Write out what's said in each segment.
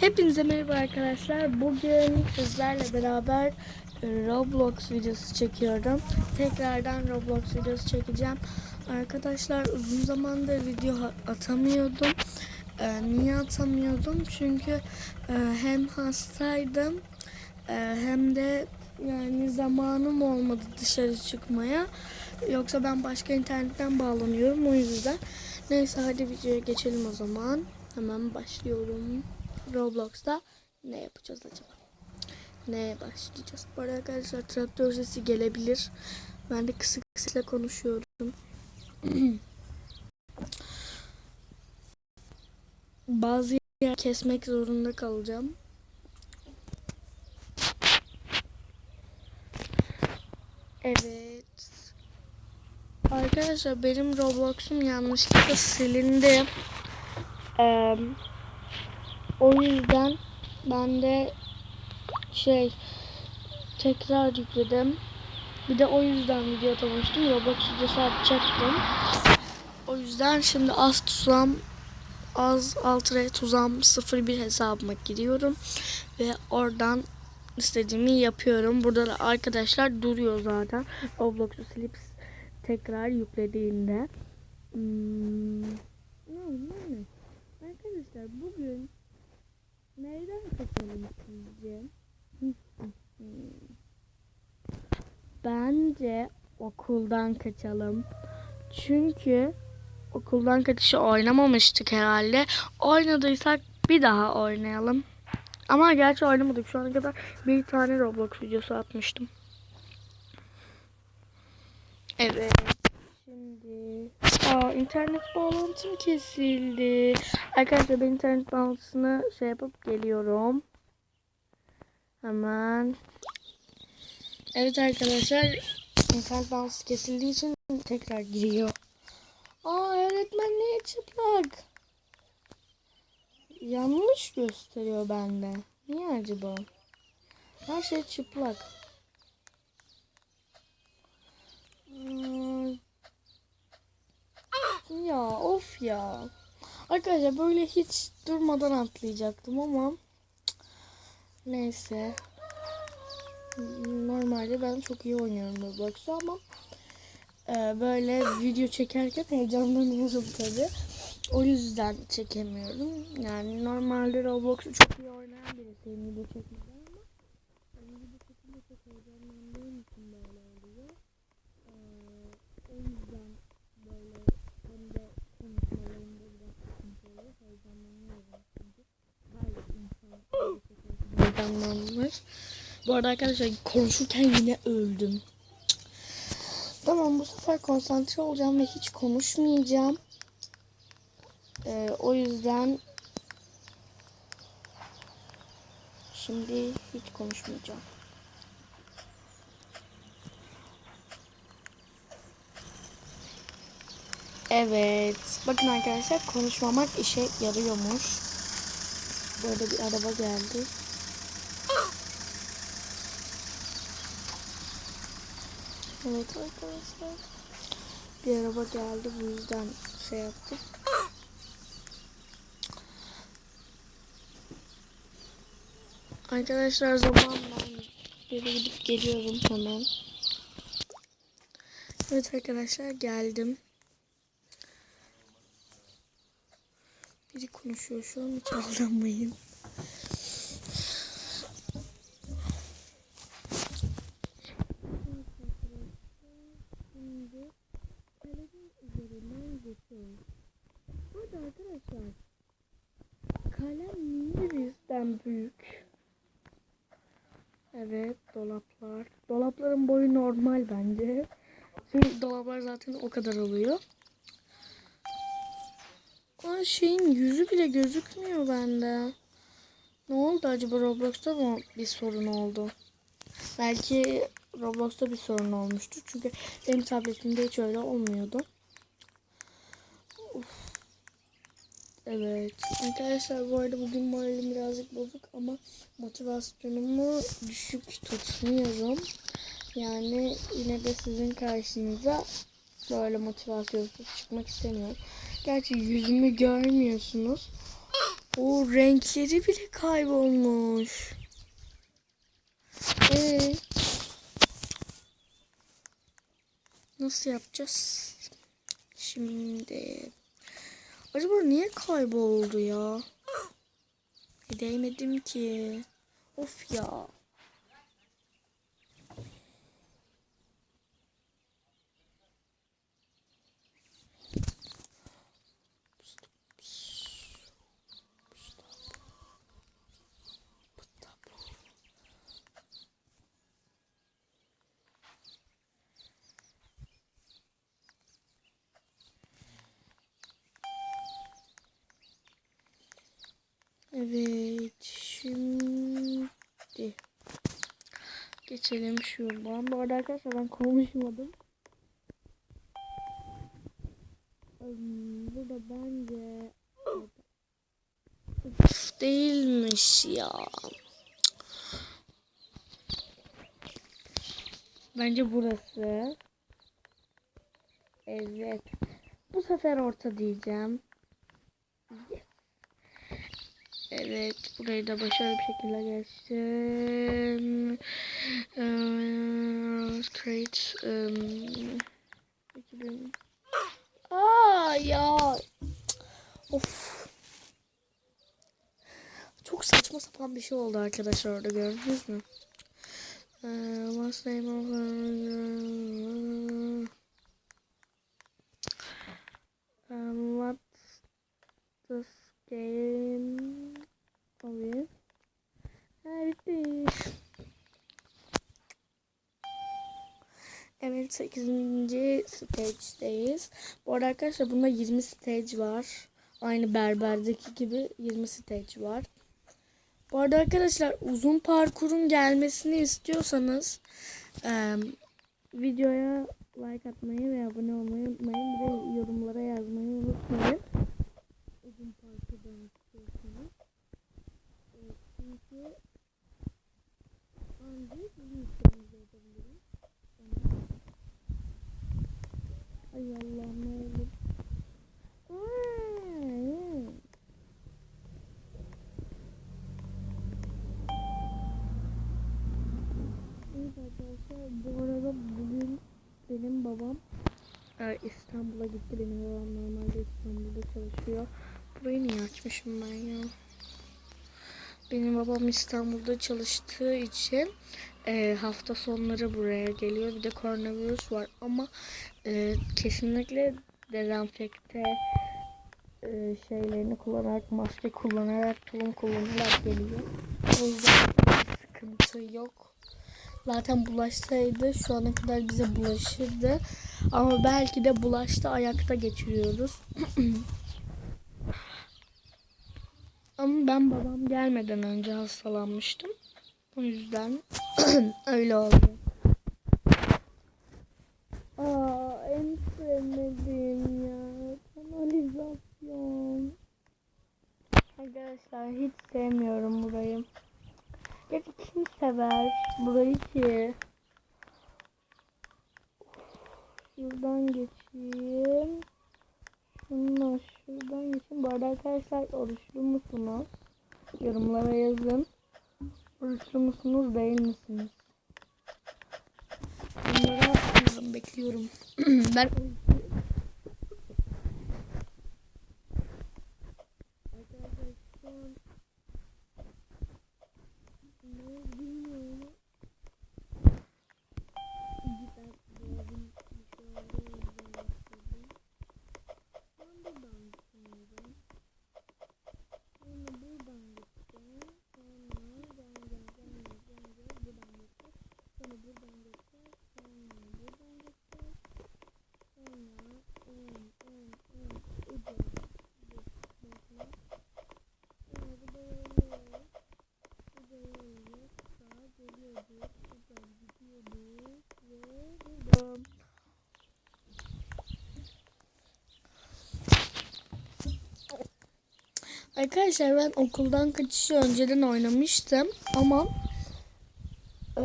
Hepinize merhaba arkadaşlar. Bugün sizlerle beraber e, Roblox videosu çekiyorum. Tekrardan Roblox videosu çekeceğim. Arkadaşlar uzun zamandır video atamıyordum. E, niye atamıyordum? Çünkü e, hem hastaydım e, hem de yani zamanım olmadı dışarı çıkmaya. Yoksa ben başka internetten bağlanıyorum o yüzden. Neyse hadi videoya geçelim o zaman. Hemen başlıyorum. Roblox'ta ne yapacağız acaba? Neye başlayacağız? Bu arada arkadaşlar traktör sesi gelebilir. Ben de kısık sesle konuşuyorum. Bazı yer kesmek zorunda kalacağım. Evet. Arkadaşlar benim Roblox'um yanlışlıkla silindi. Ee, o yüzden ben de şey tekrar yükledim. Bir de o yüzden video atamamıştım. Roblox videosu atacaktım. O yüzden şimdi az tuzam az altre tuzam 01 hesabıma giriyorum ve oradan istediğimi yapıyorum. Burada da arkadaşlar duruyor zaten. Roblox'u silip tekrar yüklediğinde. Hmm. Arkadaşlar bugün neyden kaçalım sizce? Bence okuldan kaçalım. Çünkü okuldan kaçışı oynamamıştık herhalde. Oynadıysak bir daha oynayalım. Ama gerçi oynamadık. Şu ana kadar bir tane Roblox videosu atmıştım. Evet. Şimdi Aa, internet bağlantım kesildi. Arkadaşlar ben internet bağlantısını şey yapıp geliyorum. Hemen. Evet arkadaşlar internet bağlantısı kesildiği için tekrar giriyor. Aa öğretmen niye çıplak? Yanlış gösteriyor bende. Niye acaba? Her şey çıplak. Ya of ya. Arkadaşlar böyle hiç durmadan atlayacaktım ama neyse. Normalde ben çok iyi oynuyorum Roblox'u ama e, böyle video çekerken heyecanlanıyorum tabi. O yüzden çekemiyorum. Yani normalde Roblox'u çok iyi oynayan birisiyim video çekmeden ama ben video çekince çok heyecanlandığım için böyle oluyor. E, o yüzden böyle hem de konuşmalarımda biraz sıkıntı oluyor. Heyecanlanıyorum çünkü. Her insan video çekerken heyecanlanır. Bu arada arkadaşlar konuşurken yine öldüm. Tamam bu sefer konsantre olacağım ve hiç konuşmayacağım. Ee, o yüzden şimdi hiç konuşmayacağım. Evet. Bakın arkadaşlar konuşmamak işe yarıyormuş. Böyle bir araba geldi. Evet arkadaşlar. Bir araba geldi bu yüzden şey yaptık. Arkadaşlar zaman ben geri gidip geliyorum hemen. Evet arkadaşlar geldim. Biri konuşuyor şu an hiç aldanmayın. Şimdi kalemin üzerinden geçiyoruz. Burada arkadaşlar kalem niye bizden büyük? Evet dolaplar. Dolapların boyu normal bence. Çünkü dolaplar zaten o kadar oluyor. Ama şeyin yüzü bile gözükmüyor bende. Ne oldu acaba Roblox'ta mı bir sorun oldu? Belki Roblox'ta bir sorun olmuştur. Çünkü benim tabletimde hiç öyle olmuyordu. Uf. Evet. Arkadaşlar bu arada bugün moralim birazcık bozuk ama motivasyonumu düşük tutmuyorum. Yani yine de sizin karşınıza böyle motivasyonsuz çıkmak istemiyorum. Gerçi yüzümü görmüyorsunuz. O renkleri bile kaybolmuş. Ee, nasıl yapacağız? Şimdi acaba niye kayboldu ya? E, Değmedim ki. Of ya. Evet, şimdi geçelim şuradan. Bu arada arkadaşlar ben konuşmadım. Burada bence Uf, değilmiş ya. Bence burası. Evet. Bu sefer orta diyeceğim. Evet, burayı da başarılı bir şekilde geçtim. Ee, create um, 2000. Aa ya. Of. Çok saçma sapan bir şey oldu arkadaşlar orada gördünüz mü? What's the name of um, what's this game Ha bitti. Evet 8. stage'deyiz. Bu arada arkadaşlar bunda 20 stage var. Aynı berberdeki gibi 20 stage var. Bu arada arkadaşlar uzun parkurun gelmesini istiyorsanız eee, videoya like atmayı ve abone olmayı unutmayın. Bir yorumlara yazmayı unutmayın. Uzun parkurdan istiyorsanız. Evet, çünkü ancak sizin isteğinizi yapabilirim. Ay Allah ne olur. Aa, Evet arkadaşlar bu arada bugün benim babam e, İstanbul'a gitti. Benim normalde İstanbul'da çalışıyor. Burayı niye açmışım ben ya? Benim babam İstanbul'da çalıştığı için e, hafta sonları buraya geliyor. Bir de koronavirüs var ama e, kesinlikle dezenfekte e, şeylerini kullanarak, maske kullanarak, tulum kullanarak geliyor. O yüzden sıkıntı yok. Zaten bulaşsaydı şu ana kadar bize bulaşırdı. Ama belki de bulaştı ayakta geçiriyoruz. Ama ben babam gelmeden önce hastalanmıştım. O yüzden öyle oldu. Aa en sevmediğim ya. Kanalizasyon. Arkadaşlar hiç sevmiyorum burayı. Kim sever burayı ki? Şuradan geçeyim. Şununla şuradan geçeyim. Bu arada arkadaşlar oruçlu musunuz? Yorumlara yazın. Oruçlu musunuz değil misiniz? Bunlara yazın bekliyorum. ben oruçluyum. Arkadaşlar şu an ne bilmiyorum. Cidden boğazım bir şey oldu o yüzden başladım. Ben buradan gitmiyorum. Sonra buradan gideceğim. Sonra gel gel gel gel gel buradan geçeceğiz. Sonra buradan geçeceğiz. Sonra buradan geçeceğiz. Sonra en en en uca bakma. Sonra bu da yolluyor. Bu da yolluyor. Sağa geliyorduk. Buradan gidiyorduk. Ve buradan. Arkadaşlar ben okuldan kaçışı önceden oynamıştım ama e,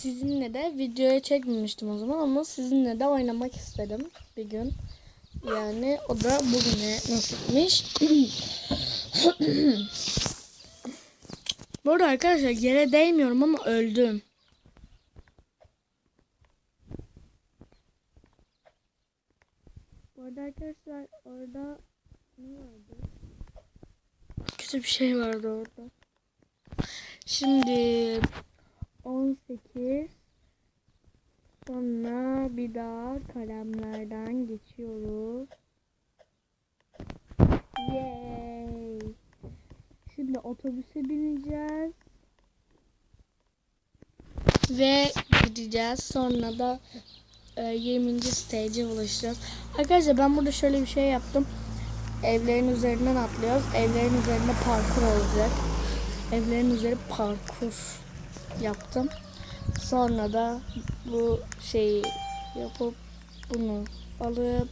sizinle de videoya çekmemiştim o zaman ama sizinle de oynamak istedim bir gün. Yani o da bugüne nasipmiş. Bu arada arkadaşlar yere değmiyorum ama öldüm. Bu arada arkadaşlar orada ne vardı? Kötü bir şey vardı orada. Şimdi 18 sonra bir daha kalemlerden geçiyoruz. Yay! Şimdi otobüse bineceğiz. Ve gideceğiz. Sonra da e, 20. stage'e ulaşacağız. Arkadaşlar ben burada şöyle bir şey yaptım. Evlerin üzerinden atlıyoruz. Evlerin üzerinde parkur olacak. Evlerin üzeri parkur yaptım. Sonra da bu şeyi yapıp bunu alıp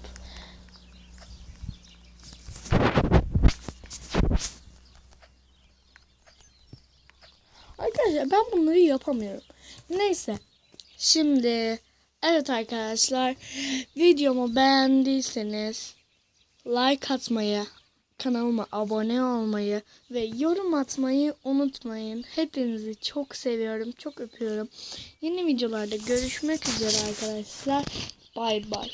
Arkadaşlar ben bunları yapamıyorum. Neyse. Şimdi evet arkadaşlar videomu beğendiyseniz like atmayı, kanalıma abone olmayı ve yorum atmayı unutmayın. Hepinizi çok seviyorum, çok öpüyorum. Yeni videolarda görüşmek üzere arkadaşlar. Bay bay.